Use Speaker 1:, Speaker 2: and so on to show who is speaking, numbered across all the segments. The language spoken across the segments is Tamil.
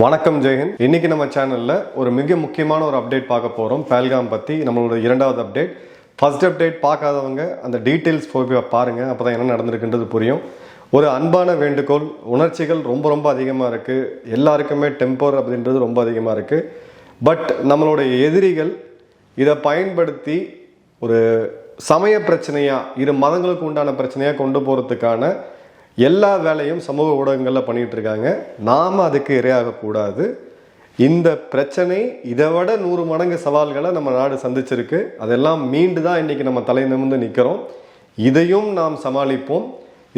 Speaker 1: வணக்கம் ஜெயஹிந்த் இன்னைக்கு நம்ம சேனல்ல ஒரு மிக முக்கியமான ஒரு அப்டேட் பார்க்க போறோம். பேல்காம் பத்தி நம்மளோட இரண்டாவது அப்டேட் ஃபர்ஸ்ட் அப்டேட் பார்க்காதவங்க அந்த டீட்டெயில்ஸ் போய் பாருங்க. அப்பதான் என்ன நடந்திருக்குன்றது புரியும். ஒரு அன்பான வேண்டுகோள் உணர்ச்சிகள் ரொம்ப ரொம்ப அதிகமாக இருக்கு. எல்லாருக்குமே டெம்பர் அப்படின்றது ரொம்ப அதிகமாக இருக்கு. பட் நம்மளுடைய எதிரிகள் இதை பயன்படுத்தி ஒரு சமய பிரச்சனையாக இரு மதங்களுக்கு உண்டான பிரச்சனையாக கொண்டு போகிறதுக்கான எல்லா வேலையும் சமூக ஊடகங்களில் பண்ணிகிட்டு இருக்காங்க. நாம் அதுக்கு இரையாகக்கூடாது இந்த பிரச்சனை இதை விட நூறு மடங்கு சவால்களை நம்ம நாடு சந்திச்சிருக்கு. அதெல்லாம் மீண்டு தான் இன்றைக்கி நம்ம தலை நிமிர்ந்து நிற்கிறோம் இதையும் நாம் சமாளிப்போம்.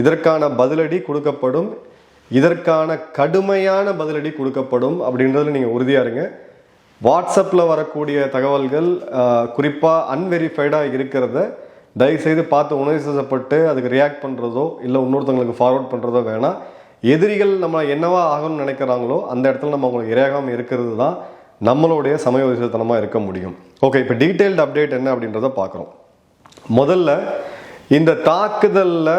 Speaker 1: இதற்கான பதிலடி கொடுக்கப்படும். இதற்கான கடுமையான பதிலடி கொடுக்கப்படும் அப்படின்றதுல நீங்கள் உறுதியாக இருங்க. வாட்ஸ்அப்பில் வரக்கூடிய தகவல்கள் குறிப்பாக அன்வெரிஃபைடாக இருக்கிறத தயவுசெய்து பார்த்து உணர்ச்சிப்பட்டு அதுக்கு ரியாக்ட் பண்ணுறதோ இல்லை இன்னொருத்தவங்களுக்கு ஃபார்வர்ட் பண்ணுறதோ வேணாம் எதிரிகள் நம்ம என்னவா ஆகணும்னு நினைக்கிறாங்களோ அந்த இடத்துல நம்ம அவங்களுக்கு இரையாகாமல் இருக்கிறது தான் நம்மளுடைய சமய விசேஷத்தனமாக இருக்க முடியும். ஓகே இப்போ டீட்டெயில்டு அப்டேட் என்ன அப்படின்றத பார்க்குறோம். முதல்ல இந்த தாக்குதலில்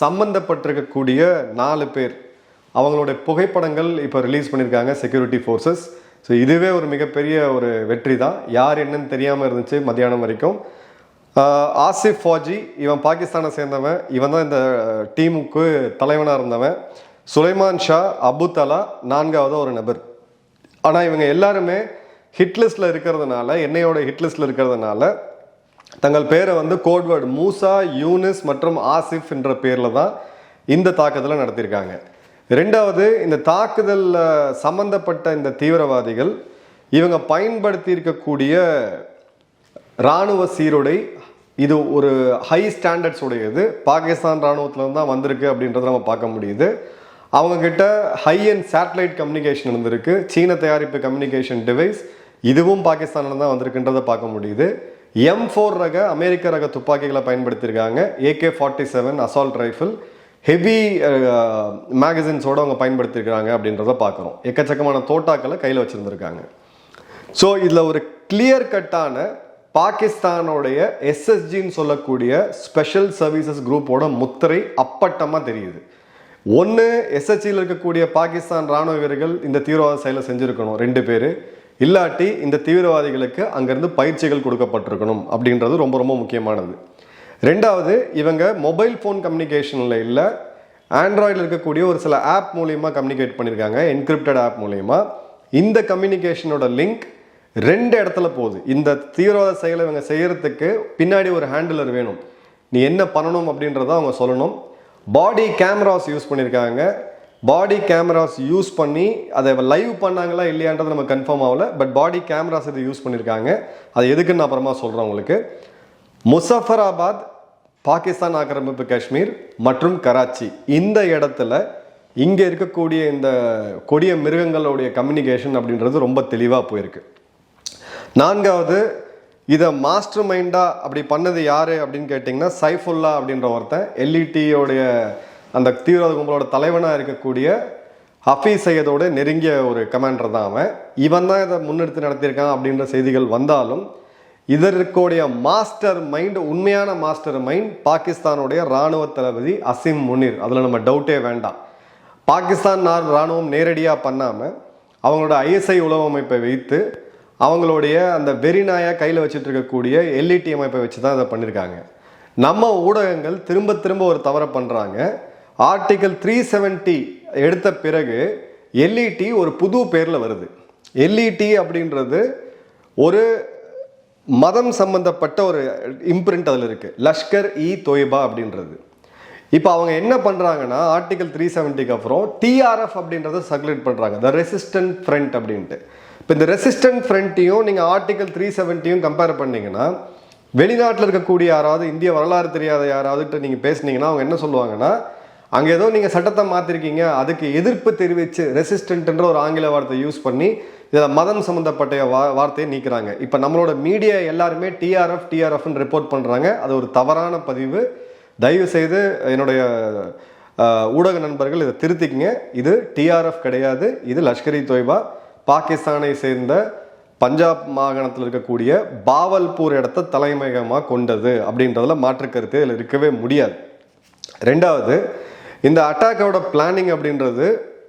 Speaker 1: சம்மந்தப்பட்டிருக்கக்கூடிய நாலு பேர் அவங்களுடைய புகைப்படங்கள் இப்போ ரிலீஸ் பண்ணியிருக்காங்க செக்யூரிட்டி ஃபோர்ஸஸ் ஸோ இதுவே ஒரு மிகப்பெரிய ஒரு வெற்றி தான் யார் என்னன்னு தெரியாமல் இருந்துச்சு மத்தியானம் வரைக்கும். ஆசிஃப் ஃபாஜி இவன் பாகிஸ்தானை சேர்ந்தவன். இவன் தான் இந்த டீமுக்கு தலைவனாக இருந்தவன். சுலைமான் ஷா அபு தலா நான்காவது ஒரு நபர். ஆனால் இவங்க எல்லாருமே ஹிட்லிஸ்டில் இருக்கிறதுனால என்னையோட ஹிட்லிஸ்டில் இருக்கிறதுனால தங்கள் பேரை வந்து கோட்வேர்டு மூசா யூனிஸ் மற்றும் ஆசிஃப் என்ற பேரில் தான் இந்த தாக்குதலை நடத்தியிருக்காங்க. ரெண்டாவது இந்த தாக்குதலில் சம்பந்தப்பட்ட இந்த தீவிரவாதிகள் இவங்க பயன்படுத்தி இருக்கக்கூடிய இராணுவ சீருடை இது ஒரு ஹை ஸ்டாண்டர்ட்ஸ் உடையது. பாகிஸ்தான் இராணுவத்துல தான் வந்திருக்கு அப்படின்றத நம்ம பார்க்க முடியுது. அவங்கக்கிட்ட ஹை அண்ட் சேட்டலைட் கம்யூனிகேஷன் இருந்திருக்கு. சீன தயாரிப்பு கம்யூனிகேஷன் டிவைஸ் இதுவும் பாகிஸ்தானில் தான் வந்திருக்குன்றதை பார்க்க முடியுது. எம் ஃபோர் ரக அமெரிக்க ரக துப்பாக்கிகளை பயன்படுத்தியிருக்காங்க. AK forty seven assault rifle heavy மேகசின்ஸோட அவங்க பயன்படுத்தியிருக்கிறாங்க அப்படின்றத பார்க்குறோம். எக்கச்சக்கமான தோட்டாக்களை கையில் வச்சுருந்துருக்காங்க. ஸோ இதில் ஒரு கிளியர் கட்டான பாகிஸ்தானுடைய எஸ்எஸ்ஜின்னு சொல்லக்கூடிய ஸ்பெஷல் சர்வீசஸ் குரூப்போட முத்திரை அப்பட்டமாக தெரியுது. ஒன்று எஸ்எஸ்ஜியில் இருக்கக்கூடிய பாகிஸ்தான் ராணுவ வீரர்கள் இந்த தீவிரவாத செயலை செஞ்சுருக்கணும் ரெண்டு பேர். இல்லாட்டி இந்த தீவிரவாதிகளுக்கு அங்கேருந்து பயிற்சிகள் கொடுக்கப்பட்டிருக்கணும் அப்படின்றது ரொம்ப ரொம்ப முக்கியமானது. ரெண்டாவது இவங்க மொபைல் ஃபோன் கம்யூனிகேஷனில் இல்லை ஆண்ட்ராய்டில் இருக்கக்கூடிய ஒரு சில ஆப் மூலியமாக கம்யூனிகேட் பண்ணியிருக்காங்க என்கிரிப்டட் ஆப் மூலியமாக இந்த கம்யூனிகேஷனோட லிங்க் ரெண்டு இடத்துல போகுது. இந்த தீவிரவாத செயலை இவங்க செய்கிறதுக்கு பின்னாடி ஒரு ஹேண்டிலர் வேணும். நீ என்ன பண்ணணும் அப்படின்றத அவங்க சொல்லணும். பாடி கேமராஸ் யூஸ் பண்ணியிருக்காங்க. பாடி கேமராஸ் யூஸ் பண்ணி அதை லைவ் பண்ணாங்களா இல்லையான்றது நம்ம கன்ஃபார்ம் ஆகல. பட் பாடி கேமராஸ் இதை யூஸ் பண்ணியிருக்காங்க. அது எதுக்குன்னு அப்புறமா சொல்கிறேன் உங்களுக்கு. முசஃபராபாத் பாகிஸ்தான் ஆக்கிரமிப்பு காஷ்மீர் மற்றும் கராச்சி. இந்த இடத்துல இங்கே இருக்கக்கூடிய இந்த கொடிய மிருகங்களுடைய கம்யூனிகேஷன் அப்படின்றது ரொம்ப தெளிவாக போயிருக்கு. நான்காவது இதை மாஸ்டர் மைண்டாக அப்படி பண்ணது யார் அப்படின்னு கேட்டிங்கன்னா சைஃபுல்லா அப்படின்ற ஒருத்தன் எல்இடியோடைய அந்த தீவிரவாத கும்பலோட தலைவனாக இருக்கக்கூடிய ஹஃபீஸ் சையதோட நெருங்கிய ஒரு கமாண்டர் தான் அவன். இவன் தான் இதை முன்னெடுத்து நடத்தியிருக்கான் அப்படின்ற செய்திகள் வந்தாலும் இதற்குடைய மாஸ்டர் மைண்ட் உண்மையான மாஸ்டர் மைண்ட் பாகிஸ்தானுடைய ராணுவ தளபதி அசிம் முனிர். அதில் நம்ம டவுட்டே வேண்டாம். பாகிஸ்தான் நார் ராணுவம் நேரடியாக பண்ணாமல் அவங்களோட ஐஎஸ்ஐ உளவு அமைப்பை வைத்து அவங்களுடைய அந்த வெறிநாயை கையில் வச்சுட்டு இருக்கக்கூடிய எல்இடி அமைப்பை வச்சு தான் இதை பண்ணியிருக்காங்க நம்ம ஊடகங்கள் திரும்ப திரும்ப ஒரு தவறை பண்ணுறாங்க ஆர்டிகல் த்ரீ செவன்ட்டி எடுத்த பிறகு எல்இடி ஒரு புது பேரில் வருது. எல்இடி அப்படின்றது ஒரு மதம் சம்பந்தப்பட்ட ஒரு இம்ப்ரிண்ட் அதில் இருக்குது லஷ்கர் இ தொய்பா அப்படின்றது. இப்போ அவங்க என்ன பண்ணுறாங்கன்னா ஆர்டிகல் த்ரீ செவன்ட்டிக்கு அப்புறம் டிஆர்எஃப் அப்படின்றத சர்க்குலேட் பண்ணுறாங்க த ரெசிஸ்டன்ட் ஃப்ரண்ட் அப்படின்ட்டு. இப்போ இந்த ரெசிஸ்டன்ட் ஃப்ரண்ட்டையும் நீங்கள் ஆர்டிகல் த்ரீ செவன்ட்டியும் கம்பேர் பண்ணிங்கன்னா வெளிநாட்டில் இருக்கக்கூடிய யாராவது இந்திய வரலாறு தெரியாத யாராவதுகிட்ட நீங்கள் பேசுனீங்கன்னா அவங்க என்ன சொல்லுவாங்கன்னா அங்கே ஏதோ நீங்கள் சட்டத்தை மாற்றிருக்கீங்க அதுக்கு எதிர்ப்பு தெரிவித்து ரெசிஸ்டன்ட்ன்ற ஒரு ஆங்கில வார்த்தை யூஸ் பண்ணி இதில் மதம் சம்மந்தப்பட்ட வா வார்த்தையை நீக்கிறாங்க. இப்போ நம்மளோட மீடியா எல்லாருமே டிஆர்எஃப் டிஆர்எஃப்னு ரிப்போர்ட் பண்ணுறாங்க அது ஒரு தவறான பதிவு. தயவு செய்து என்னுடைய ஊடக நண்பர்கள் இதை திருத்திக்கங்க. இது டிஆர்எஃப் கிடையாது. இது லஷ்கர் இ தொய்பா பாகிஸ்தானை சேர்ந்த பஞ்சாப் மாகாணத்தில் இருக்கக்கூடிய பாவல்பூர் இடத்த தலைமையகமாக கொண்டது அப்படின்றதுல மாற்று கருத்து இதில் இருக்கவே முடியாது. ரெண்டாவது இந்த அட்டாக்கோட பிளானிங் அப்படின்றது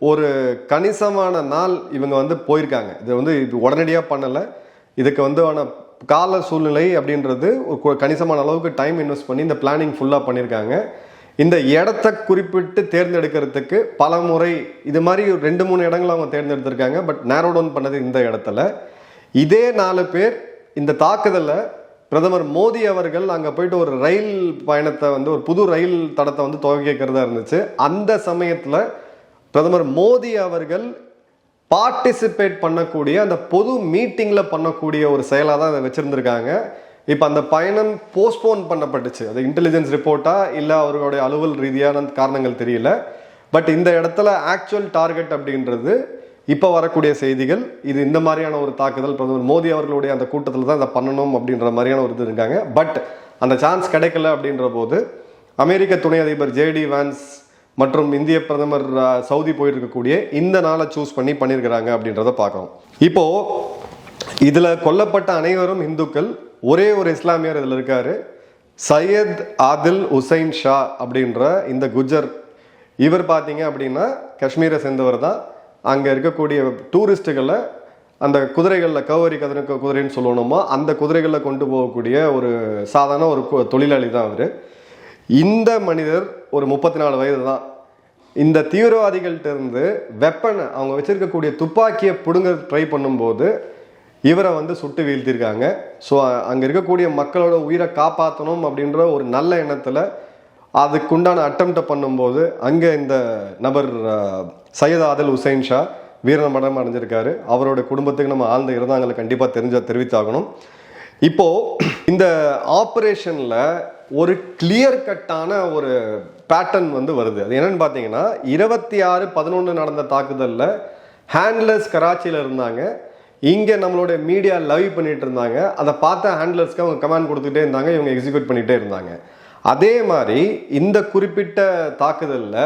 Speaker 1: ஒரு கணிசமான நாள் இவங்க வந்து போயிருக்காங்க. இது வந்து இது உடனடியாக பண்ணலை. இதுக்கு வந்து ஆனால் கால சூழ்நிலை அப்படின்றது ஒரு கணிசமான அளவுக்கு டைம் இன்வெஸ்ட் பண்ணி இந்த பிளானிங் ஃபுல்லாக பண்ணியிருக்காங்க. இந்த இடத்த குறிப்பிட்டு தேர்ந்தெடுக்கிறதுக்கு பல முறை இது மாதிரி ஒரு ரெண்டு மூணு இடங்கள் அவங்க தேர்ந்தெடுத்திருக்காங்க. பட் நேரோ டவுன் பண்ணது இந்த இடத்துல. இதே நாலு பேர் இந்த தாக்குதலை பிரதமர் மோடி அவர்கள் அங்கே போயிட்டு ஒரு ரயில் பயணத்தை வந்து ஒரு புது ரயில் தடத்தை வந்து துவக்கிக்கிறதா இருந்துச்சு. அந்த சமயத்தில் பிரதமர் மோடி அவர்கள் பார்ட்டிசிபேட் பண்ணக்கூடிய அந்த பொது மீட்டிங்கில் பண்ணக்கூடிய ஒரு செயலாக தான் அதை வச்சுருந்துருக்காங்க. இப்போ அந்த பயணம் போஸ்ட்போன் பண்ணப்பட்டுச்சு. அது இன்டெலிஜென்ஸ் ரிப்போர்ட்டா இல்லை அவர்களுடைய அலுவல் ரீதியான காரணங்கள் தெரியல. பட் இந்த இடத்துல ஆக்சுவல் டார்கெட் அப்படின்றது இப்போ வரக்கூடிய செய்திகள் இது இந்த மாதிரியான ஒரு தாக்குதல் பிரதமர் மோடி அவர்களுடைய அந்த கூட்டத்தில் தான் இதை பண்ணணும் அப்படின்ற மாதிரியான ஒரு இது இருக்காங்க. பட் அந்த சான்ஸ் கிடைக்கல அப்படின்ற போது அமெரிக்க துணை அதிபர் ஜேடி வான்ஸ் மற்றும் இந்திய பிரதமர் சவுதி போயிருக்கக்கூடிய இந்த நாளை சூஸ் பண்ணி பண்ணியிருக்கிறாங்க அப்படின்றத பார்க்குறோம். இப்போ இதில் கொல்லப்பட்ட அனைவரும் இந்துக்கள் ஒரே ஒரு இஸ்லாமியர் இதில் இருக்கார். சையத் ஆதில் உசைன் ஷா அப்படின்ற இந்த குஜர். இவர் பார்த்தீங்க அப்படின்னா காஷ்மீரை சேர்ந்தவர் தான். அங்கே இருக்கக்கூடிய டூரிஸ்ட்டுகளை அந்த குதிரைகளில் கவரி கதிர குதிரைன்னு சொல்லணுமா? அந்த குதிரைகளில் கொண்டு போகக்கூடிய ஒரு சாதாரண ஒரு கு- தொழிலாளி தான் அவர். இந்த மனிதர் ஒரு முப்பத்தி நாலு வயது தான். இந்த தீவிரவாதிகள்கிட்ட இருந்து வெப்பனை அவங்க வச்சிருக்கக்கூடிய துப்பாக்கியை பிடுங்க ட்ரை பண்ணும்போது இவரை வந்து சுட்டு வீழ்த்திருக்காங்க. ஸோ அங்கே இருக்கக்கூடிய மக்களோட உயிரை காப்பாற்றணும் அப்படின்ற ஒரு நல்ல எண்ணத்தில் அதுக்குண்டான அட்டம்ப்டை பண்ணும்போது அங்கே இந்த நபர் சையத் ஆதல் ஹுசைன் ஷா வீரமரணம் அடைஞ்சிருக்காரு. அவரோட குடும்பத்துக்கு நம்ம ஆழ்ந்த இருந்தாங்களை கண்டிப்பாக தெரிஞ்ச தெரிவித்தாகணும். இப்போது இந்த ஆப்ரேஷனில் ஒரு கிளியர் கட்டான ஒரு பேட்டர்ன் வந்து வருது. அது என்னன்னு பார்த்தீங்கன்னா இருபத்தி ஆறு பதினொன்று நடந்த தாக்குதலில் ஹேண்ட்லர்ஸ் கராச்சியில் இருந்தாங்க. இங்கே நம்மளோட மீடியா லவ் பண்ணிட்டு இருந்தாங்க. அதை பார்த்த ஹேண்ட்லர்ஸ்க்கு அவங்க கமாண்ட் கொடுத்துட்டே இருந்தாங்க. இவங்க எக்ஸிக்யூட் பண்ணிகிட்டே இருந்தாங்க. அதே மாதிரி இந்த குறிப்பிட்ட தாக்குதலில்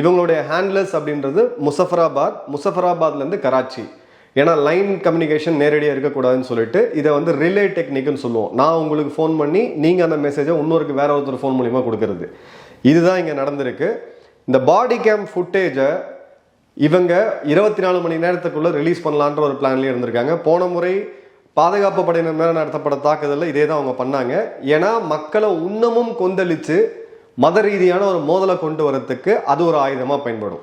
Speaker 1: இவங்களுடைய ஹேண்ட்லர்ஸ் அப்படின்றது முசஃபராபாத் முசஃபராபாத்லேருந்து கராச்சி. ஏன்னா லைன் கம்யூனிகேஷன் நேரடியாக இருக்கக்கூடாதுன்னு சொல்லிட்டு இதை வந்து ரிலே டெக்னிக்னு சொல்லுவோம். நான் உங்களுக்கு ஃபோன் பண்ணி நீங்கள் அந்த மெசேஜை இன்னொருக்கு வேற ஒருத்தர் ஃபோன் மூலிமா கொடுக்கறது. இதுதான் இங்கே நடந்திருக்கு. இந்த பாடி கேம் ஃபுட்டேஜை இவங்க இருபத்தி நாலு மணி நேரத்துக்குள்ளே ரிலீஸ் பண்ணலான்ற ஒரு பிளான்லேயே இருந்திருக்காங்க. போன முறை பாதுகாப்பு படையினர் மேலே நடத்தப்பட்ட தாக்குதலில் இதே தான் அவங்க பண்ணாங்க. ஏன்னா மக்களை இன்னமும் கொந்தளித்து மத ரீதியான ஒரு மோதலை கொண்டு வரத்துக்கு அது ஒரு ஆயுதமாக பயன்படும்.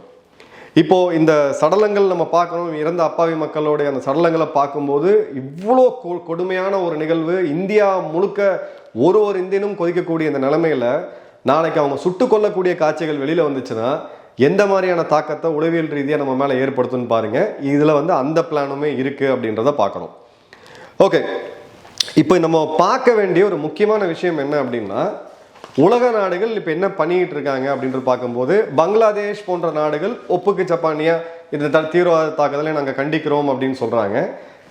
Speaker 1: இப்போ இந்த சடலங்கள் நம்ம பார்க்கணும். இறந்த அப்பாவி மக்களுடைய அந்த சடலங்களை பார்க்கும்போது இவ்வளோ கொ- கொடுமையான ஒரு நிகழ்வு. இந்தியா முழுக்க ஒரு ஒரு இந்தியனும் கொதிக்கக்கூடிய இந்த நிலைமையில் நாளைக்கு அவங்க சுட்டு கொல்லக்கூடிய காட்சிகள் வெளியில் வந்துச்சுன்னா எந்த மாதிரியான தாக்கத்தை உளவியல் ரீதியாக நம்ம மேலே ஏற்படுத்தும்னு பாருங்கள் இதில் வந்து அந்த பிளானுமே இருக்குது அப்படின்றத பார்க்கணும். ஓகே. இப்போ நம்ம பார்க்க வேண்டிய ஒரு முக்கியமான விஷயம் என்ன அப்படின்னா உலக நாடுகள் இப்போ என்ன பண்ணிக்கிட்டு இருக்காங்க அப்படின்றது பார்க்கும்போது பங்களாதேஷ் போன்ற நாடுகள் ஒப்புக்கு ஜப்பானியா இந்த தீவிரவாத தாக்குதலை நாங்கள் கண்டிக்கிறோம் அப்படின்னு சொல்கிறாங்க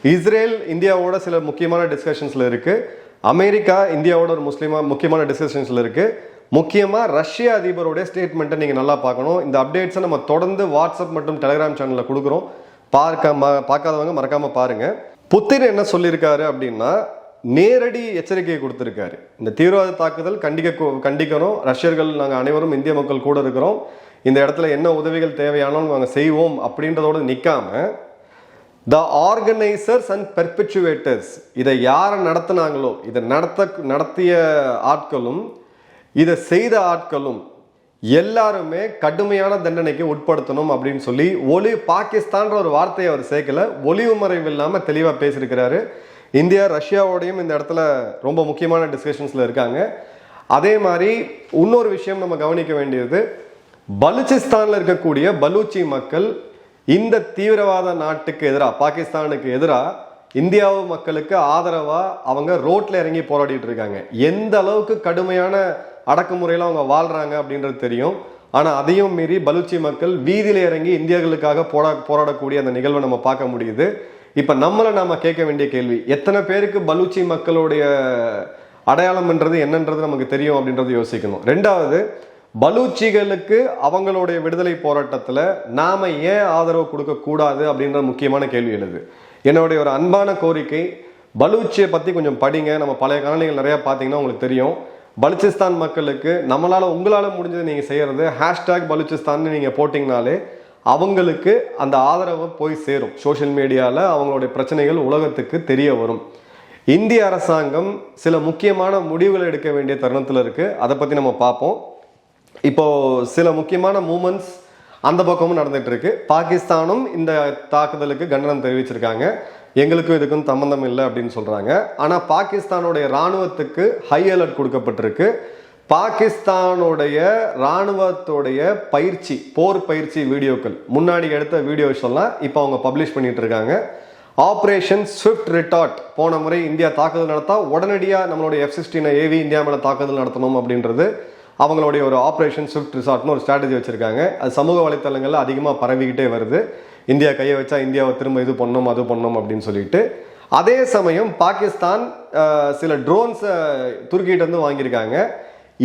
Speaker 1: இஸ்ரேல் இந்தியாவோட சில முக்கியமான டிஸ்கஷன்ஸில் இருக்குது அமெரிக்கா இந்தியாவோட ஒரு முஸ்லீமாக முக்கியமான டிஸ்கஷன்ஸில் இருக்குது முக்கியமாக ரஷ்ய அதிபருடைய ஸ்டேட்மெண்ட்டை நீங்கள் நல்லா பார்க்கணும். இந்த அப்டேட்ஸை நம்ம தொடர்ந்து வாட்ஸ்அப் மற்றும் டெலிகிராம் சேனலில் கொடுக்குறோம். பார்க்க ம- பார்க்காதவங்க மறக்காமல் பாருங்கள் புத்தின் என்ன சொல்லியிருக்காரு அப்படின்னா நேரடி எச்சரிக்கையை கொடுத்துருக்காரு. இந்த தீவிரவாத தாக்குதல் கண்டிக்க கண்டிக்கிறோம் கண்டிக்கணும். ரஷ்யர்கள் நாங்கள் அனைவரும் இந்திய மக்கள் கூட இருக்கிறோம். இந்த இடத்துல என்ன உதவிகள் தேவையானாலும் நாங்கள் செய்வோம் அப்படின்றதோடு நிற்காம த ஆர்கனைசர்ஸ் அண்ட் பெர்பிச்சுவேட்டர்ஸ் இதை யாரை நடத்துனாங்களோ இதை நடத்த நடத்திய ஆட்களும் இதை செய்த ஆட்களும் எல்லாருமே கடுமையான தண்டனைக்கு உட்படுத்தணும் அப்படின்னு சொல்லி ஒளி பாகிஸ்தான்ற ஒரு வார்த்தையை அவர் சேர்க்கல. ஒளிவு மறைவு இல்லாமல் தெளிவாக பேசியிருக்கிறாரு. இந்தியா ரஷ்யாவோடையும் இந்த இடத்துல ரொம்ப முக்கியமான டிஸ்கஷன்ஸில் இருக்காங்க. அதே மாதிரி இன்னொரு விஷயம் நம்ம கவனிக்க வேண்டியது. பலுச்சிஸ்தானில் இருக்கக்கூடிய பலூச்சி மக்கள் இந்த தீவிரவாத நாட்டுக்கு எதிராக பாகிஸ்தானுக்கு எதிராக இந்தியாவு மக்களுக்கு ஆதரவாக அவங்க ரோட்டில் இறங்கி போராடிட்டு இருக்காங்க. எந்த அளவுக்கு கடுமையான அடக்குமுறையில் அவங்க வாழ்கிறாங்க அப்படின்றது தெரியும். ஆனால் அதையும் மீறி பலூச்சி மக்கள் வீதியில் இறங்கி இந்தியர்களுக்காக போரா போராடக்கூடிய அந்த நிகழ்வை நம்ம பார்க்க முடியுது. இப்போ நம்மளை நாம் கேட்க வேண்டிய கேள்வி எத்தனை பேருக்கு பலூச்சி மக்களுடைய அடையாளம்ன்றது என்னன்றது நமக்கு தெரியும் அப்படின்றது யோசிக்கணும். ரெண்டாவது பலூச்சிகளுக்கு அவங்களுடைய விடுதலை போராட்டத்தில் நாம் ஏன் ஆதரவு கொடுக்கக்கூடாது அப்படின்ற முக்கியமான கேள்வி எழுது. என்னுடைய ஒரு அன்பான கோரிக்கை பலூச்சியை பற்றி கொஞ்சம் படிங்க. நம்ம பழைய காலநிலைகள் நிறையா பார்த்தீங்கன்னா உங்களுக்கு தெரியும். பலுச்சிஸ்தான் மக்களுக்கு நம்மளால் உங்களால் முடிஞ்சதை நீங்கள் செய்கிறது ஹேஷ்டாக் பலுச்சிஸ்தான் நீங்கள் போட்டிங்கனாலே அவங்களுக்கு அந்த ஆதரவு போய் சேரும். சோஷியல் மீடியாவில் அவங்களுடைய பிரச்சனைகள் உலகத்துக்கு தெரிய வரும். இந்திய அரசாங்கம் சில முக்கியமான முடிவுகளை எடுக்க வேண்டிய தருணத்தில் இருக்குது அதை பற்றி நம்ம பார்ப்போம். இப்போது சில முக்கியமான மூமெண்ட்ஸ் அந்த பக்கமும் நடந்துகிட்ருக்கு பாகிஸ்தானும் இந்த தாக்குதலுக்கு கண்டனம் தெரிவிச்சிருக்காங்க. எங்களுக்கும் இதுக்கும் சம்மந்தம் இல்லை அப்படின்னு சொல்கிறாங்க ஆனால் பாகிஸ்தானுடைய ராணுவத்துக்கு ஹை அலர்ட் கொடுக்கப்பட்டிருக்கு. பாகிஸ்தானுடைய ராணுவத்துடைய பயிற்சி போர் பயிற்சி வீடியோக்கள். முன்னாடி எடுத்த வீடியோஸ் எல்லாம் இப்போ அவங்க பப்ளிஷ் பண்ணிட்டு இருக்காங்க. ஆப்ரேஷன் ஸ்விஃப்ட் ரிட்டார்ட் போன முறை இந்தியா தாக்குதல் நடத்தா உடனடியாக நம்மளுடைய எஃப் சிக்ஸ்டீனை ஏவி இந்தியா மேலே தாக்குதல் நடத்தணும் அப்படின்றது அவங்களுடைய ஒரு ஆப்ரேஷன் ஸ்விஃப்ட் ரிசார்ட்னு ஒரு ஸ்ட்ராட்டஜி வச்சுருக்காங்க. அது சமூக வலைத்தளங்களில் அதிகமாக பரவிக்கிட்டே வருது. இந்தியா கையை வச்சா இந்தியாவை திரும்ப இது பண்ணோம் அது பண்ணணும் அப்படின்னு சொல்லிட்டு அதே சமயம் பாகிஸ்தான் சில ட்ரோன்ஸை துருக்கிட்ட இருந்து வாங்கியிருக்காங்க.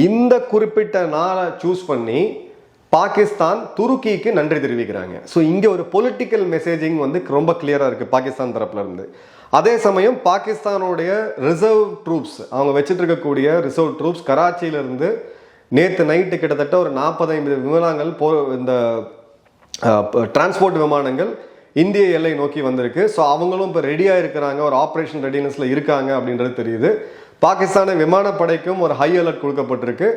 Speaker 1: இந்த குறிப்பிட்ட நாளை சூஸ் பண்ணி பாகிஸ்தான் துருக்கிக்கு நன்றி தெரிவிக்கிறாங்க. ஸோ இங்கே ஒரு பொலிட்டிக்கல் மெசேஜிங் வந்து ரொம்ப கிளியராக இருக்குது பாகிஸ்தான் தரப்புல இருந்து. அதே சமயம் பாகிஸ்தானுடைய ரிசர்வ் ட்ரூப்ஸ் அவங்க வச்சுட்டு இருக்கக்கூடிய ரிசர்வ் ட்ரூப்ஸ் கராச்சியிலிருந்து நேற்று நைட்டு கிட்டத்தட்ட ஒரு நாற்பது ஐம்பது விமானங்கள் போ இந்த டிரான்ஸ்போர்ட் விமானங்கள் இந்திய எல்லை நோக்கி வந்திருக்கு. ஸோ அவங்களும் இப்போ ரெடியாக இருக்கிறாங்க ஒரு ஆப்ரேஷன் ரெடினஸில் இருக்காங்க அப்படின்றது தெரியுது. பாகிஸ்தான விமானப்படைக்கும் ஒரு ஹை அலர்ட் கொடுக்கப்பட்டிருக்கு.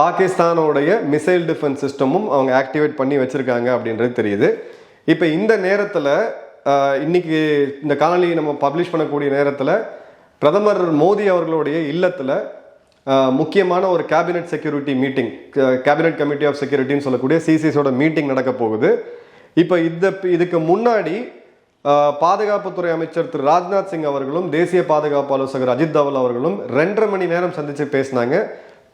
Speaker 1: பாகிஸ்தானோடைய மிசைல் டிஃபென்ஸ் சிஸ்டமும் அவங்க ஆக்டிவேட் பண்ணி வச்சுருக்காங்க அப்படின்றது தெரியுது. இப்போ இந்த நேரத்தில் இன்னைக்கு இந்த காணொலியை நம்ம பப்ளிஷ் பண்ணக்கூடிய நேரத்தில் பிரதமர் மோடி அவர்களுடைய இல்லத்தில் முக்கியமான ஒரு cabinet security meeting cabinet committee of செக்யூரிட்டின்னு சொல்லக்கூடிய சிசிஸோட மீட்டிங் நடக்க போகுது. இப்போ இந்த இதுக்கு முன்னாடி பாதுகாப்புத்துறை அமைச்சர் திரு ராஜ்நாத் சிங் அவர்களும் தேசிய பாதுகாப்பு ஆலோசகர் அஜித் தவல் அவர்களும் ரெண்டரை மணி நேரம் சந்தித்து பேசினாங்க.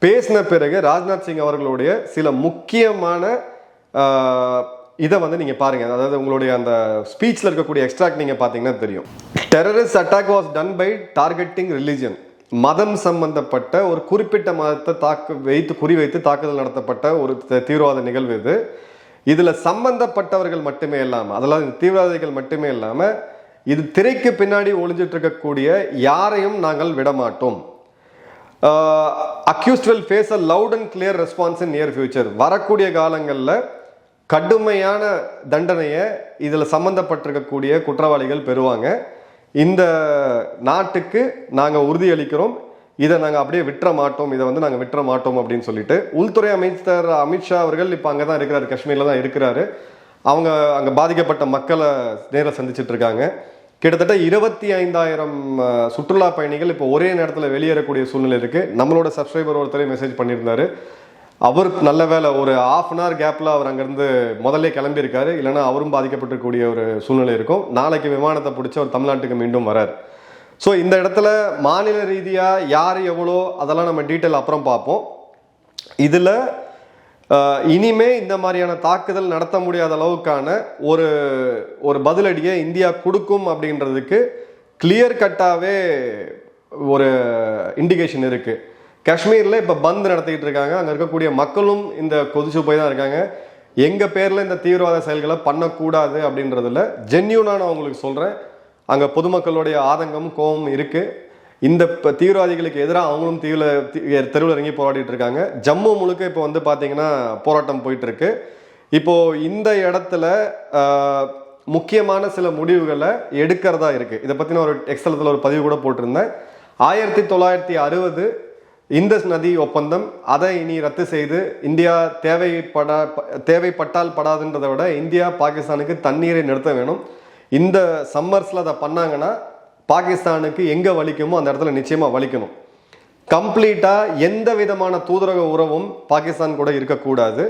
Speaker 1: பேசின பிறகு ராஜ்நாத் சிங் அவர்களுடைய சில முக்கியமான இதை வந்து நீங்கள் பாருங்கள் அதாவது உங்களுடைய அந்த ஸ்பீச்சில் இருக்கக்கூடிய எக்ஸ்ட்ராக்ட் நீங்கள் பார்த்தீங்கன்னா தெரியும். Terrorist attack was done by targeting religion மதம் சம்பந்தப்பட்ட ஒரு குறிப்பிட்ட மதத்தை தாக்கு வைத்து குறிவைத்து தாக்குதல் நடத்தப்பட்ட ஒரு த- தீவிரவாத நிகழ்வு இது. இதில் சம்பந்தப்பட்டவர்கள் மட்டுமே இல்லாமல் அதெல்லாம் தீவிரவாதிகள் மட்டுமே இல்லாமல் இது திரைக்கு பின்னாடி ஒளிஞ்சிட்டு இருக்கக்கூடிய யாரையும் நாங்கள் விடமாட்டோம். Accused will face a loud and clear response in near future வரக்கூடிய காலங்களில் கடுமையான தண்டனையை இதில் சம்மந்தப்பட்டிருக்கக்கூடிய குற்றவாளிகள் பெறுவாங்க. இந்த நாட்டுக்கு நாங்கள் உறுதியளிக்கிறோம். இதை நாங்கள் அப்படியே விட்டுற மாட்டோம். இதை வந்து நாங்கள் விட்டுற மாட்டோம் அப்படின்னு சொல்லிட்டு. உள்துறை அமைச்சர் அமித்ஷா அவர்கள் இப்போ அங்கே தான் இருக்கிறாரு காஷ்மீரில் தான் இருக்கிறாரு. அவங்க அங்கே பாதிக்கப்பட்ட மக்களை நேரில் சந்திச்சிட்டு இருக்காங்க. கிட்டத்தட்ட இருபத்தி ஐந்தாயிரம் சுற்றுலா பயணிகள் இப்போ ஒரே நேரத்தில் வெளியேறக்கூடிய சூழ்நிலை இருக்குது நம்மளோட சப்ஸ்கிரைபர் ஒருத்தரையும் மெசேஜ் பண்ணியிருந்தாரு. அவர் நல்ல வேலை ஒரு ஆஃப் அன் ஹவர் கேப்பில் அவர் அங்கேருந்து முதல்ல கிளம்பியிருக்காரு. இல்லைன்னா அவரும் பாதிக்கப்பட்டிருக்கக்கூடிய ஒரு சூழ்நிலை இருக்கும். நாளைக்கு விமானத்தை பிடிச்சி அவர் தமிழ்நாட்டுக்கு மீண்டும் வரார். ஸோ இந்த இடத்துல மாநில ரீதியாக யார் எவ்வளோ அதெல்லாம் நம்ம டீட்டெயில் அப்புறம் பார்ப்போம். இதில் இனிமே இந்த மாதிரியான தாக்குதல் நடத்த முடியாத அளவுக்கான ஒரு ஒரு பதிலடியை இந்தியா கொடுக்கும் அப்படின்றதுக்கு கிளியர் கட்டாகவே ஒரு இண்டிகேஷன் இருக்குது காஷ்மீரில் இப்போ பந்த் நடத்திக்கிட்டு இருக்காங்க அங்கே இருக்கக்கூடிய மக்களும் இந்த கொதிச்சு போய் தான் இருக்காங்க. எங்கள் பேரில் இந்த தீவிரவாத செயல்களை பண்ணக்கூடாது அப்படின்றதுல ஜென்யூனாக நான் உங்களுக்கு சொல்கிறேன் அங்கே பொதுமக்களுடைய ஆதங்கம் கோபம் இருக்குது இந்த இப்போ தீவிரவாதிகளுக்கு எதிராக அவங்களும் தீவிர தெருவில் இறங்கி போராடிட்டு இருக்காங்க. ஜம்மு முழுக்க இப்போ வந்து பார்த்தீங்கன்னா போராட்டம் போயிட்டு இருக்கு இப்போ இந்த இடத்துல முக்கியமான சில முடிவுகளை எடுக்கிறதா இருக்கு. இதை பற்றின ஒரு எக்ஸலத்தில் ஒரு பதிவு கூட போட்டிருந்தேன். ஆயிரத்தி தொள்ளாயிரத்தி அறுபது இந்தஸ் நதி ஒப்பந்தம் அதை இனி ரத்து செய்து இந்தியா தேவைப்படா தேவைப்பட்டால் படாதுன்றதை விட இந்தியா பாகிஸ்தானுக்கு தண்ணீரை நிறுத்த வேணும். இந்த சம்மர்ஸில் அதை பண்ணாங்கன்னா பாகிஸ்தானுக்கு எங்கே வலிக்குமோ அந்த இடத்துல நிச்சயமாக வலிக்கணும். கம்ப்ளீட்டாக எந்த விதமான தூதரக உறவும் பாகிஸ்தான் கூட இருக்கக்கூடாது.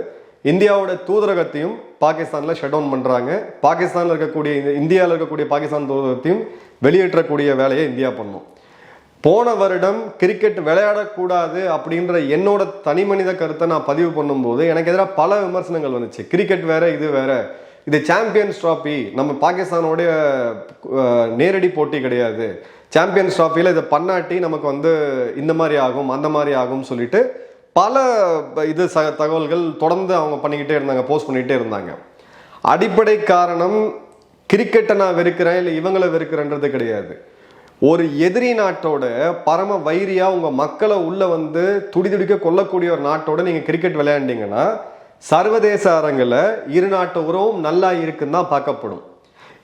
Speaker 1: இந்தியாவோட தூதரகத்தையும் பாகிஸ்தானில் ஷட் டவுன் பண்ணுறாங்க பாகிஸ்தானில் இருக்கக்கூடிய இந்த இந்தியாவில் இருக்கக்கூடிய பாகிஸ்தான் தூதரகத்தையும் வெளியேற்றக்கூடிய வேலையை இந்தியா பண்ணும். போன வருடம் கிரிக்கெட் விளையாடக்கூடாது அப்படின்ற என்னோட தனி மனித கருத்தை நான் பதிவு பண்ணும்போது எனக்கு எதிராக பல விமர்சனங்கள் வந்துச்சு. கிரிக்கெட் வேற இது வேற. இது சாம்பியன்ஸ் ட்ராஃபி நம்ம பாகிஸ்தானோடைய நேரடி போட்டி கிடையாது. சாம்பியன்ஸ் ட்ராஃபியில் இதை பண்ணாட்டி நமக்கு வந்து இந்த மாதிரி ஆகும் அந்த மாதிரி ஆகும் சொல்லிட்டு பல இது ச தகவல்கள் தொடர்ந்து அவங்க பண்ணிக்கிட்டே இருந்தாங்க போஸ்ட் பண்ணிக்கிட்டே இருந்தாங்க. அடிப்படை காரணம் கிரிக்கெட்டை நான் வெறுக்கிறேன் இல்லை இவங்களை வெறுக்கிறேன்றது கிடையாது. ஒரு எதிரி நாட்டோட பரம வைரியா உங்க மக்களை உள்ள வந்து துடி துடிக்க கொல்லக்கூடிய ஒரு நாட்டோட நீங்க கிரிக்கெட் விளையாண்டீங்கன்னா சர்வதேச அரங்கில் இரு நாட்டு உறவும் நல்லா இருக்குன்னு தான் பார்க்கப்படும்.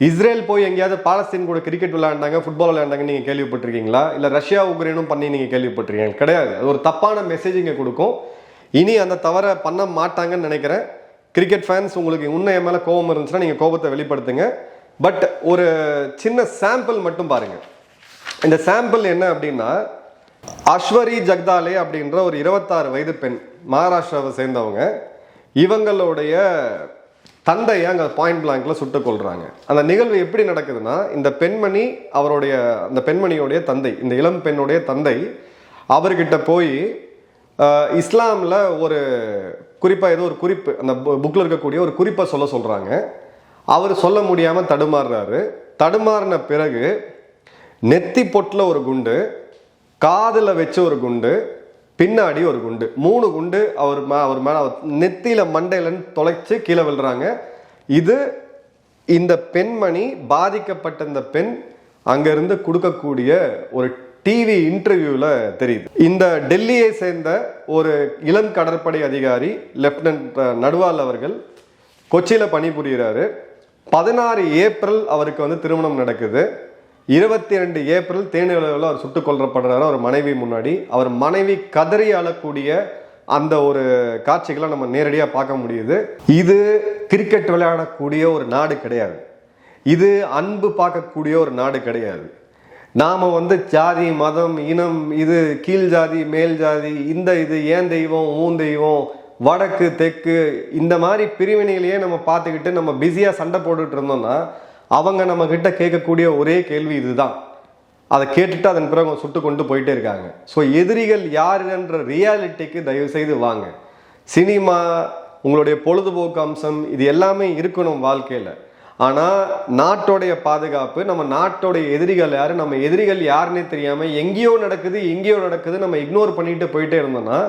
Speaker 1: இஸ்ரேல் போய் எங்கேயாவது பாலஸ்தீன் கூட கிரிக்கெட் விளையாண்டாங்க ஃபுட்பால் விளையாண்டாங்க நீங்கள் கேள்விப்பட்டிருக்கீங்களா? இல்லை ரஷ்யா உக்ரைனும் பண்ணி நீங்கள் கேள்விப்பட்டிருக்கீங்க கிடையாது. அது ஒரு தப்பான மெசேஜிங்க கொடுக்கும். இனி அந்த தவறை பண்ண மாட்டாங்கன்னு நினைக்கிறேன். கிரிக்கெட் ஃபேன்ஸ் உங்களுக்கு இன்னும் என் மேலே கோபம் இருந்துச்சுன்னா நீங்கள் கோபத்தை வெளிப்படுத்துங்க. பட் ஒரு சின்ன சாம்பிள் மட்டும் பாருங்கள் இந்த சாம்பிள் என்ன அப்படின்னா அஸ்வரி ஜக்தாலே அப்படின்ற ஒரு இருபத்தாறு வயது பெண் மகாராஷ்டிராவை சேர்ந்தவங்க. இவங்களுடைய தந்தையை அங்கே பாயிண்ட் பிளாங்க்ல சுட்டுக் கொள்றாங்க அந்த நிகழ்வு எப்படி நடக்குதுன்னா இந்த பெண்மணி அவருடைய அந்த பெண்மணியோடைய தந்தை இந்த இளம் பெண்ணுடைய தந்தை அவர்கிட்ட போய் இஸ்லாமில் ஒரு குறிப்பாக ஏதோ ஒரு குறிப்பு அந்த புக்கில் இருக்கக்கூடிய ஒரு குறிப்பை சொல்ல சொல்கிறாங்க அவர் சொல்ல முடியாமல் தடுமாறுறாரு. தடுமாறின பிறகு நெத்தி பொட்டில் ஒரு குண்டு காதில் வச்சு ஒரு குண்டு பின்னாடி ஒரு குண்டு. மூணு குண்டு அவர் மே அவர் மேலே நெத்தியில் மண்டையிலன்னு தொலைச்சு கீழே விழுறாங்க. இது இந்த பெண்மணி பாதிக்கப்பட்ட இந்த பெண் அங்கேருந்து கொடுக்கக்கூடிய ஒரு டிவி இன்டர்வியூவில் தெரியுது. இந்த டெல்லியை சேர்ந்த ஒரு இளம் கடற்படை அதிகாரி லெப்டினன்ட் நடுவால் அவர்கள் கொச்சியில் பணிபுரிகிறாரு பதினாறு ஏப்ரல் அவருக்கு வந்து திருமணம் நடக்குது. இருபத்தி ரெண்டு ஏப்ரல் தேனிலவில் அவர் சுட்டுக் கொல்லப்படுறாரு. அவர் மனைவி முன்னாடி. அவர் மனைவி கதறி அழக்கூடிய அந்த ஒரு காட்சிகளை நம்ம நேரடியாக பார்க்க முடியுது. இது கிரிக்கெட் விளையாடக்கூடிய ஒரு நாடு கிடையாது. இது அன்பு பார்க்கக்கூடிய ஒரு நாடு கிடையாது. நாம் வந்து ஜாதி மதம் இனம் இது கீழ் ஜாதி மேல் ஜாதி இந்த இது ஏன் தெய்வம் ஊன் தெய்வம் வடக்கு தெற்கு இந்த மாதிரி பிரிவினையிலேயே நம்ம பார்த்துக்கிட்டு நம்ம பிஸியாக சண்டை போட்டுட்டு இருந்தோம்னா அவங்க நம்ம கிட்ட கேட்கக்கூடிய ஒரே கேள்வி இதுதான். அதை கேட்டுட்டு அதன் பிறகு அவங்க சுட்டு கொண்டு போயிட்டே இருக்காங்க. ஸோ எதிரிகள் யாருன்ற ரியாலிட்டிக்கு தயவு செய்து வாங்க. சினிமா உங்களுடைய பொழுதுபோக்கு அம்சம் இது எல்லாமே இருக்கணும் வாழ்க்கையில். ஆனால் நாட்டோடைய பாதுகாப்பு நம்ம நாட்டோடைய எதிரிகள் யார் நம்ம எதிரிகள் யாருன்னே தெரியாமல் எங்கேயோ நடக்குது எங்கேயோ நடக்குது நம்ம இக்னோர் பண்ணிட்டு போயிட்டே இருந்தோம்னா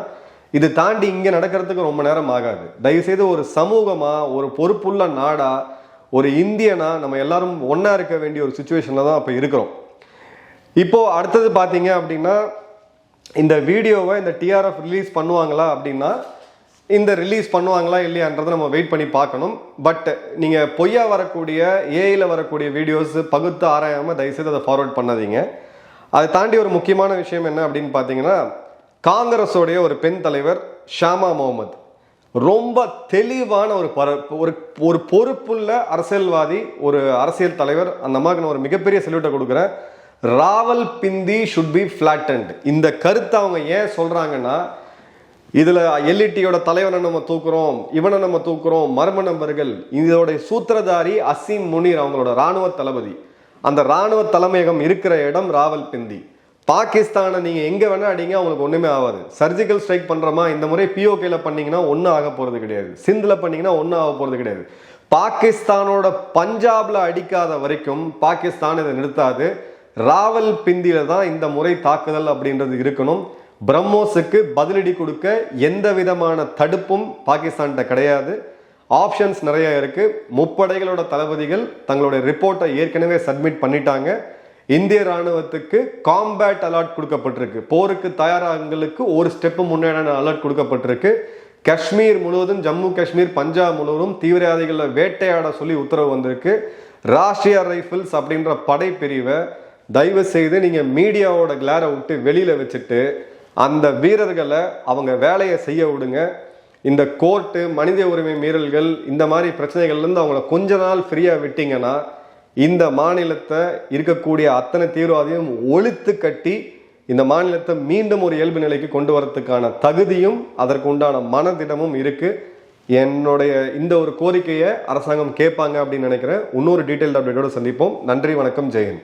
Speaker 1: இது தாண்டி இங்கே நடக்கிறதுக்கு ரொம்ப நேரம் ஆகாது. தயவுசெய்து ஒரு சமூகமாக ஒரு பொறுப்புள்ள நாடாக ஒரு இந்தியனா நம்ம எல்லாரும் ஒன்றா இருக்க வேண்டிய ஒரு சுச்சுவேஷனில் தான் இப்போ இருக்கிறோம். இப்போது அடுத்தது பார்த்தீங்க அப்படின்னா இந்த வீடியோவை இந்த டிஆர்எஃப் ரிலீஸ் பண்ணுவாங்களா அப்படின்னா இந்த ரிலீஸ் பண்ணுவாங்களா இல்லையான்றதை நம்ம வெயிட் பண்ணி பார்க்கணும். பட் நீங்கள் பொய்யா வரக்கூடிய ஏஐயில் வரக்கூடிய வீடியோஸ் பகுத்து ஆராயாமல் தயவுசெய்து அதை ஃபார்வர்ட் பண்ணாதீங்க. அதை தாண்டி ஒரு முக்கியமான விஷயம் என்ன அப்படின்னு பார்த்தீங்கன்னா காங்கிரஸோடைய ஒரு பெண் தலைவர் ஷாமா முகமது. ரொம்ப தெளிவான ஒரு பர ஒரு ஒரு பொறுப்புள்ள அரசியல்வாதி ஒரு அரசியல் தலைவர் அந்த அம்மாவுக்கு நான் ஒரு மிகப்பெரிய செல்யூட்டை கொடுக்குறேன். ராவல் பிந்தி ஷுட் பி ஃப்ளாட்டன்ட் இந்த கருத்தை அவங்க ஏன் சொல்கிறாங்கன்னா இதில் எல்இடியோட தலைவனை நம்ம தூக்குறோம் இவனை நம்ம தூக்குறோம் மர்ம நபர்கள். இதோடைய சூத்திரதாரி அசீம் முனீர் அவங்களோட ராணுவ தளபதி. அந்த ராணுவ தலைமையகம் இருக்கிற இடம் ராவல்பிண்டி பாகிஸ்தானை நீங்கள் எங்கே வேணா அடிங்க அவங்களுக்கு ஒன்றுமே ஆகாது சர்ஜிக்கல் ஸ்ட்ரைக் பண்ணுறோமா இந்த முறை பிஓகேல பண்ணிங்கன்னா ஒன்றும் ஆக போகிறது கிடையாது. சிந்தில் பண்ணீங்கன்னா ஒன்றும் ஆக போகிறது கிடையாது. பாகிஸ்தானோட பஞ்சாபில் அடிக்காத வரைக்கும் பாகிஸ்தான் இதை நிறுத்தாது. ராவல் பிந்தியில் தான் இந்த முறை தாக்குதல் அப்படின்றது இருக்கணும். பிரம்மோஸுக்கு பதிலடி கொடுக்க எந்த விதமான தடுப்பும் பாகிஸ்தான்கிட்ட கிடையாது. ஆப்ஷன்ஸ் நிறைய இருக்குது முப்படைகளோட தளபதிகள் தங்களுடைய ரிப்போர்ட்டை ஏற்கனவே சப்மிட் பண்ணிட்டாங்க. இந்திய ராணுவத்துக்கு காம்பேட் அலர்ட் கொடுக்கப்பட்டிருக்கு. போருக்கு தயாராகங்களுக்கு ஒரு ஸ்டெப்பு முன்னேறான அலர்ட் கொடுக்கப்பட்டிருக்கு. காஷ்மீர் முழுவதும் ஜம்மு காஷ்மீர் பஞ்சாப் முழுவதும் தீவிரவாதிகளை வேட்டையாட சொல்லி உத்தரவு வந்திருக்கு. ராஷ்டிரிய ரைஃபிள்ஸ் அப்படின்ற படைப்பிரிவை தயவு செய்து நீங்கள் மீடியாவோட கிளாரை விட்டு வெளியில் வச்சுட்டு அந்த வீரர்களை அவங்க வேலையை செய்ய விடுங்க. இந்த கோர்ட்டு மனித உரிமை மீறல்கள் இந்த மாதிரி பிரச்சனைகள்லேருந்து அவங்கள கொஞ்ச நாள் ஃப்ரீயாக விட்டிங்கன்னா இந்த மாநிலத்தை இருக்கக்கூடிய அத்தனை தீவிரவாதியும் ஒழித்து கட்டி இந்த மாநிலத்தை மீண்டும் ஒரு இயல்பு நிலைக்கு கொண்டு வரதுக்கான தகுதியும் அதற்கு உண்டான மனதிடமும் இருக்குது என்னுடைய இந்த ஒரு கோரிக்கையை அரசாங்கம் கேட்பாங்க அப்படின்னு நினைக்கிறேன். இன்னொரு டீட்டெயில் அப்டேட்டோடு சந்திப்போம். நன்றி வணக்கம் ஜெயன்